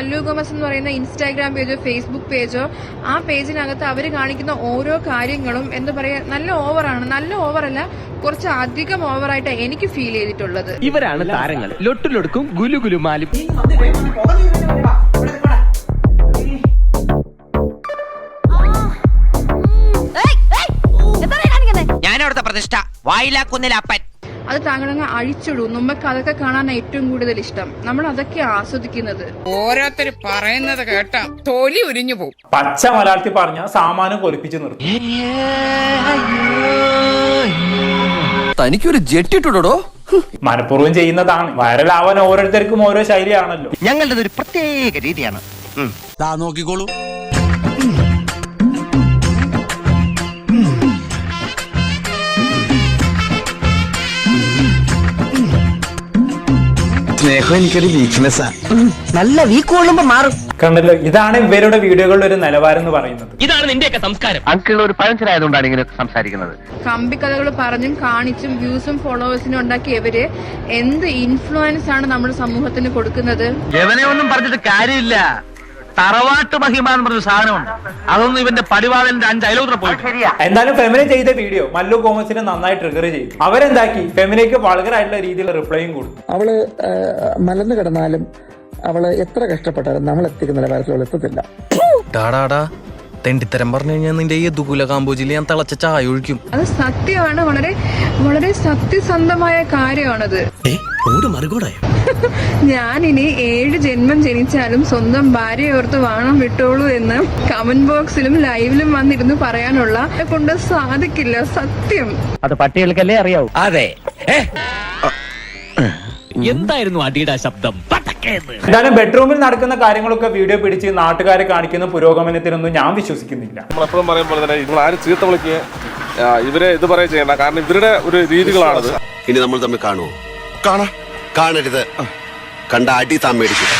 Mallu Gomez എന്ന് പറയുന്ന Instagram പേജോ Facebook പേജോ ആ പേജിനകത്ത് അവർ കാണിക്കുന്ന ഓരോ കാര്യങ്ങളും എന്താ പറയാ നല്ല ഓവറാണ് നല്ല ഓവറല്ല കുറച്ച് അധികം ഓവറായിട്ട് എനിക്ക് ഫീൽ ചെയ്തിട്ടുള്ളത്. ഇവരാണ് താരങ്ങൾ. ലൊട്ടിലൊടുക്കും ഗുലുഗുലുമാലും ഞാനവിടുത്തെ പ്രതിഷ്ഠ വായിലാക്കുന്നില്ല അപ്പൻ. അത് താങ്കളങ്ങ് അഴിച്ചിടും. നമുക്ക് അതൊക്കെ കാണാൻ ഏറ്റവും കൂടുതൽ ഇഷ്ടം. നമ്മൾ അതൊക്കെ ആസ്വദിക്കുന്നത്. ഓരോരുത്തർ പറയുന്നത് കേട്ടാ തോലി ഉരിഞ്ഞു പോകും പച്ച മലയാളത്തിൽ പറഞ്ഞ സാമാനം കൊലപ്പിച്ചു നിർത്തും. തനിക്കൊരു ജെട്ടിട്ടുടോ മനഃപൂർവം ചെയ്യുന്നതാണ്. വൈറലാവാൻ ഓരോരുത്തർക്കും ഓരോ ശൈലിയാണല്ലോ. ഞങ്ങളുടെ ഒരു പ്രത്യേക രീതിയാണ്. താ നോക്കിക്കോളൂ. സ്നേഹം എനിക്കൊരു വീക്ക്നെസ്സാ നല്ല വീക്ക് കൊള്ളുമ്പോ മാറും. കണ്ടല്ലോ ഇതാണ് ഇവരുടെ വീഡിയോകളുടെ ഒരു നിലവാരം എന്ന് പറയുന്നത്. ഇതാണ് നിന്റെയൊക്കെ സംസ്കാരം. അങ്കിൾ ഒരു പഴഞ്ചനായതുകൊണ്ടാണ് ഇങ്ങനെ സംസാരിക്കുന്നത്. കമ്പി കഥകൾ പറഞ്ഞും കാണിച്ചും വ്യൂസും ഫോളോവേഴ്സിനും ഉണ്ടാക്കി ഇവർ എന്ത് ഇൻഫ്ലുവൻസ് ആണ് നമ്മുടെ സമൂഹത്തിന് കൊടുക്കുന്നത്? എവനെ ഒന്നും പറഞ്ഞിട്ട് കാര്യമില്ല. തറവാട്ട് മഹിമ എന്ന് പറഞ്ഞ സാധനമുണ്ട്. അതൊന്നും ഇവന്റെ പടിവാളന്റെ അഞ്ച് അയലോത്ര പോയിട്ട് എന്തായാലും ഫെമിനെ ചെയ്ത വീഡിയോ മല്ലു കോമസിനെ നന്നായി ട്രിഗർ ചെയ്തു. അവരെന്താക്കി? ഫെമിനയ്ക്ക് വളരെ ആയിട്ടുള്ള രീതിയിൽ റിപ്ലൈയും കൊടുത്തു. അവൾ മലന്ന് കിടന്നാലും അവൾ എത്ര കഷ്ടപ്പെട്ടാലും നമ്മൾ എത്തിക്കുന്ന നിലവാരത്തിൽ അവൾ എത്തത്തില്ല തെണ്ടിത്തരം പറഞ്ഞു കഴിഞ്ഞാൽ നിന്റെ ഈ ദുകുല കാമ്പോജിൽ ഞാൻ തിളച്ച ചായ ഒഴിക്കും. അത് സത്യമാണ്. വളരെ വളരെ സത്യസന്ധമായ കാര്യമാണത്. ഞാൻ ഇനി ഏഴ് ജന്മം ജനിച്ചാലും സ്വന്തം ഭാര്യ ഓർത്ത് വാണം വിട്ടോളൂ എന്ന് കമന്റ് ബോക്സിലും ലൈവിലും വന്നിരുന്നു പറയാനുള്ള. കൊണ്ട് സാധിക്കില്ല സത്യം. അത് പട്ടികൾക്കല്ലേ അറിയാവൂ. അതെ. എന്തായിരുന്നു അടിയുടെ ശബ്ദം? എന്തായാലും ബെഡ്റൂമിൽ നടക്കുന്ന കാര്യങ്ങളൊക്കെ വീഡിയോ പിടിച്ച് നാട്ടുകാരെ കാണിക്കുന്ന പുരോഗമനത്തിനൊന്നും ഞാൻ വിശ്വസിക്കുന്നില്ല. നമ്മളെപ്പോഴും പറയും പോലെ തന്നെ നിങ്ങൾ ആരും ചീത്ത വിളിക്കുക ഇവരെ ഇത് പറയുക ചെയ്യണ്ട. കാരണം ഇവരുടെ ഒരു രീതികളാണത്. ഇനി നമ്മൾ തമ്മിൽ കാണുമോ കാണാ. കാണരുത്. കണ്ട അടി താൻ മേടിക്കും